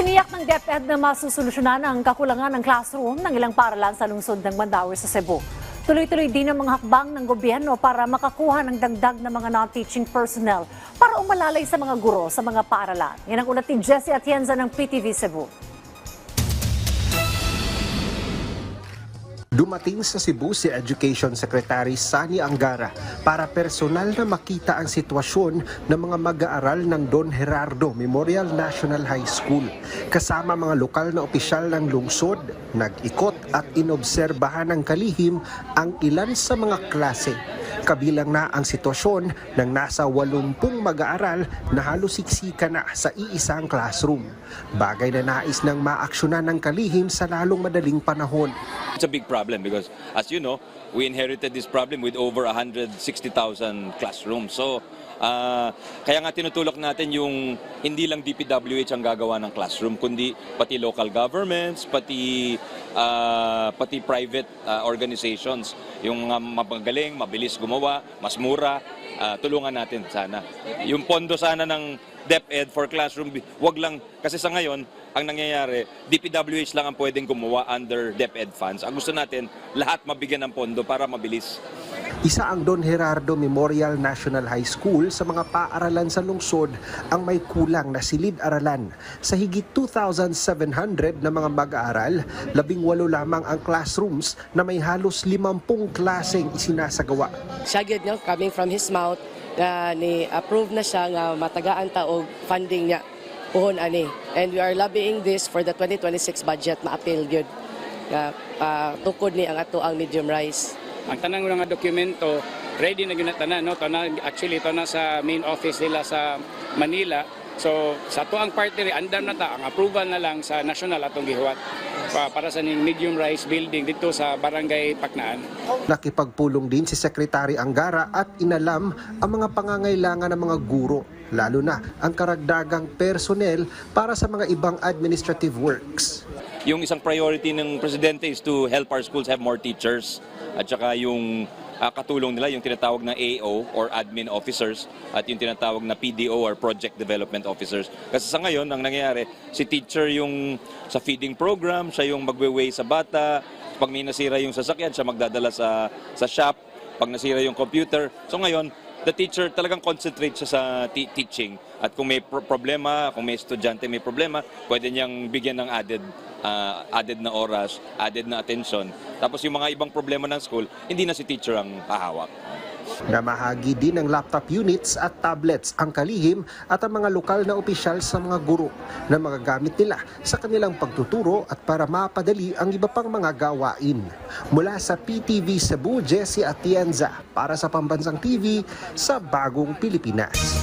Tiniyak ng DepEd na masusolusyonan ang kakulangan ng classroom ng ilang paaralan sa lungsod ng Mandawi sa Cebu. Tuloy-tuloy din ang mga hakbang ng gobyerno para makakuha ng dagdag na mga non-teaching personnel para umalalay sa mga guro sa mga paaralan. Yan ang ulat ni Jesse Atienza ng PTV Cebu. Dumating sa Cebu si Education Secretary Sani Angara para personal na makita ang sitwasyon ng mga mag-aaral ng Don Gerardo Memorial National High School. Kasama mga lokal na opisyal ng lungsod, nag-ikot at inobserbahan ng kalihim ang ilan sa mga klase. Kabilang na ang sitwasyon ng nasa 80 mag-aaral na halos siksika na sa iisang classroom. Bagay na nais ng maaksyonan ng kalihim sa lalong madaling panahon. It's a big problem because, as you know, we inherited this problem with over 160,000 classrooms. So, ah, kaya nga tinutulak natin yung hindi lang DPWH ang gagawa ng classroom, kundi pati local governments, pati ah, pati private ah, organizations, yung mga mapagaling, mabilis gumawa, mas mura, ah, tulungan natin sana. Yung pondo sana ng DepEd for classroom, wag lang, kasi sa ngayon, ang nangyayari, DPWH lang ang pwedeng gumawa under DepEd funds. Ang gusto natin, lahat mabigyan ng pondo para mabilis. Isa ang Don Gerardo Memorial National High School sa mga paaralan sa lungsod ang may kulang na silid-aralan. Sa higit 2,700 na mga mag-aaral, labing walo lamang ang classrooms na may halos 50 klaseng isinasagawa. siya no coming from his mouth na ni approve na siya nga matagaan ta og funding niya puhon ani. And we are lobbying this for the 2026 budget ma-appeal gyud nga ah, tukod ni ang ato ang medium rice. Ang tanang nga dokumento ready na gyud tanan no? Tanan actually na sa main office nila sa Manila so sa to ang party andam na ta ang approval na lang sa national atong gihuwat pa, para sa ning medium rise building dito sa barangay Paknaan Nakipagpulong din si Secretary Angara at inalam ang mga pangangailangan ng mga guro, lalo na ang karagdagang personnel para sa mga ibang administrative works. Yung isang priority ng presidente is to help our schools have more teachers at saka yung ah, katulong nila yung tinatawag na AO or admin officers at yung tinatawag na PDO or project development officers. Kasi sa ngayon, ang nangyayari, si teacher yung sa feeding program, siya yung magwe-weigh sa bata, pag may nasira yung sasakyan, siya magdadala sa, sa shop, pag nasira yung computer. So ngayon, the teacher talagang concentrate siya sa teaching. At kung may pro- problema, kung may estudyante may problema, pwede niyang bigyan ng added ah, added na oras, added na attention. Tapos yung mga ibang problema ng school, hindi na si teacher ang hahawak. Namahagi din ng laptop units at tablets ang kalihim at ang mga lokal na opisyal sa mga guro na magagamit nila sa kanilang pagtuturo at para mapadali ang iba pang mga gawain. Mula sa PTV Cebu, Jesse Atienza para sa Pambansang TV sa Bagong Pilipinas.